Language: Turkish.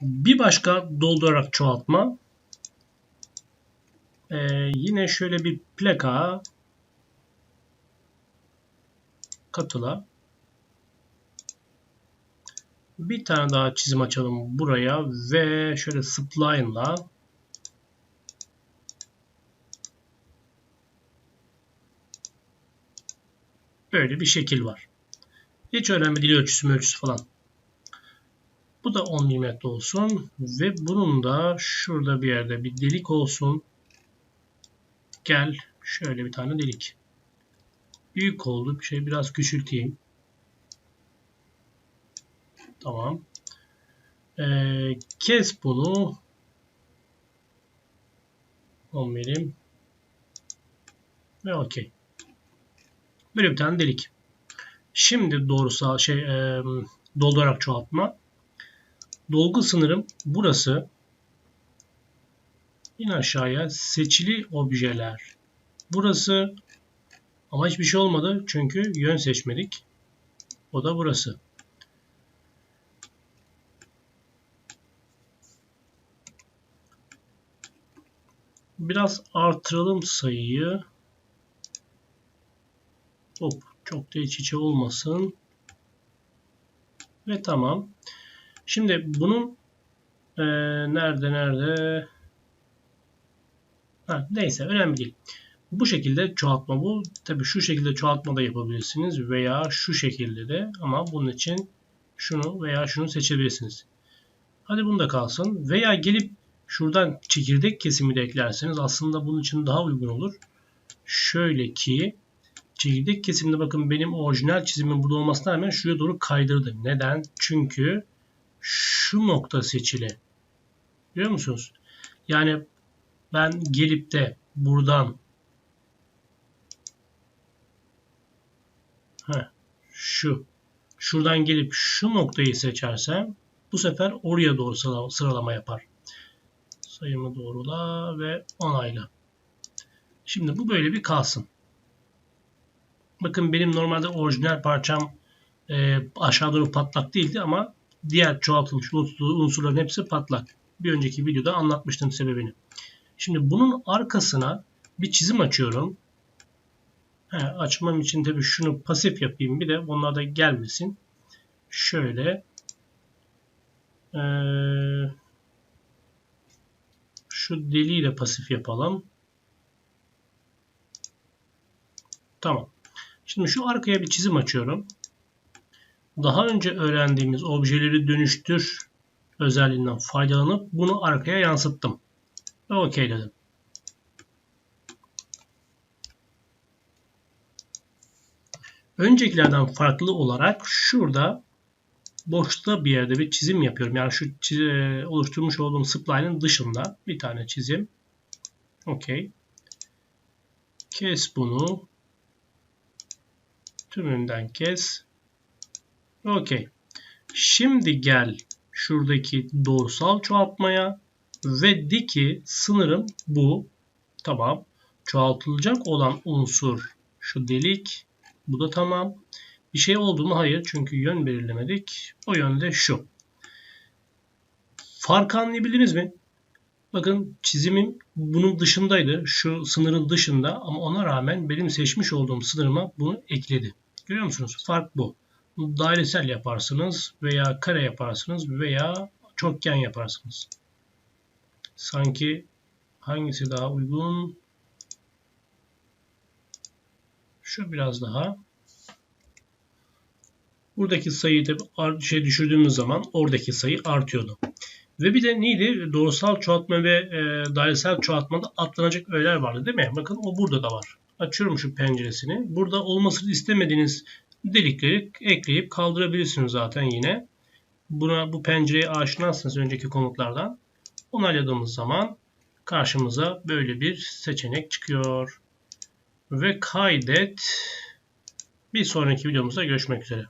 Bir başka doldurarak çoğaltma. Ee, yine şöyle bir plaka katıla. Bir tane daha çizim açalım buraya ve şöyle spline'la böyle bir şekil var. Hiç önemli değil ölçüsü ölçüsü falan. Da 10 mm olsun ve bunun da şurada bir yerde bir delik olsun. Gel şöyle bir tane delik. Büyük oldu. Bir şey biraz küçülteyim. Tamam. Ee, kes bunu. 10 milim. Ve okey. Böyle bir tane delik. Şimdi doğrusal şey e, doldurarak çoğaltma. Dolgu sınırım burası. İn aşağıya seçili objeler. Burası ama hiçbir şey olmadı çünkü yön seçmedik. O da burası. Biraz artıralım sayıyı. Hop, çok da iç içe olmasın. Ve tamam. Şimdi bunun e, nerede nerede ha, neyse önemli değil. Bu şekilde çoğaltma bu. Tabi şu şekilde çoğaltma da yapabilirsiniz veya şu şekilde de ama bunun için şunu veya şunu seçebilirsiniz. Hadi bunu da kalsın. Veya gelip şuradan çekirdek kesimi de eklerseniz aslında bunun için daha uygun olur. Şöyle ki çekirdek kesiminde bakın benim orijinal çizimin burada olmasına rağmen şuraya doğru kaydırdım. Neden? Çünkü şu nokta seçili. Görüyor musunuz? Yani ben gelip de buradan heh, şu şuradan gelip şu noktayı seçersem bu sefer oraya doğru sıralama yapar. Sayımı doğrula ve onayla. Şimdi bu böyle bir kalsın. Bakın benim normalde orijinal parçam e, aşağı doğru patlak değildi ama diğer çoğaltılmış unsurların hepsi patlak. Bir önceki videoda anlatmıştım sebebini. Şimdi bunun arkasına bir çizim açıyorum. He, açmam için tabii şunu pasif yapayım bir de onlar da gelmesin. Şöyle ee, şu deliği de pasif yapalım. Tamam. Şimdi şu arkaya bir çizim açıyorum daha önce öğrendiğimiz objeleri dönüştür özelliğinden faydalanıp bunu arkaya yansıttım. Ve OK dedim. Öncekilerden farklı olarak şurada boşta bir yerde bir çizim yapıyorum. Yani şu çiz- oluşturmuş olduğum spline'ın dışında bir tane çizim. OK. Kes bunu. Tümünden kes. Okey. Şimdi gel şuradaki doğrusal çoğaltmaya ve de ki sınırım bu. Tamam. Çoğaltılacak olan unsur şu delik. Bu da tamam. Bir şey oldu mu? Hayır. Çünkü yön belirlemedik. O yönde şu. Fark anlayabildiniz mi? Bakın çizimim bunun dışındaydı. Şu sınırın dışında ama ona rağmen benim seçmiş olduğum sınırıma bunu ekledi. Görüyor musunuz? Fark bu dairesel yaparsınız veya kare yaparsınız veya çokgen yaparsınız. Sanki hangisi daha uygun? Şu biraz daha. Buradaki sayıyı da şey düşürdüğümüz zaman oradaki sayı artıyordu. Ve bir de neydi? Doğrusal çoğaltma ve e, dairesel çoğaltmada atlanacak öğeler vardı değil mi? Bakın o burada da var. Açıyorum şu penceresini. Burada olmasını istemediğiniz delikleri ekleyip kaldırabilirsiniz zaten yine. Buna bu pencereye aşinasınız önceki komutlardan. Onayladığımız zaman karşımıza böyle bir seçenek çıkıyor. Ve kaydet. Bir sonraki videomuzda görüşmek üzere.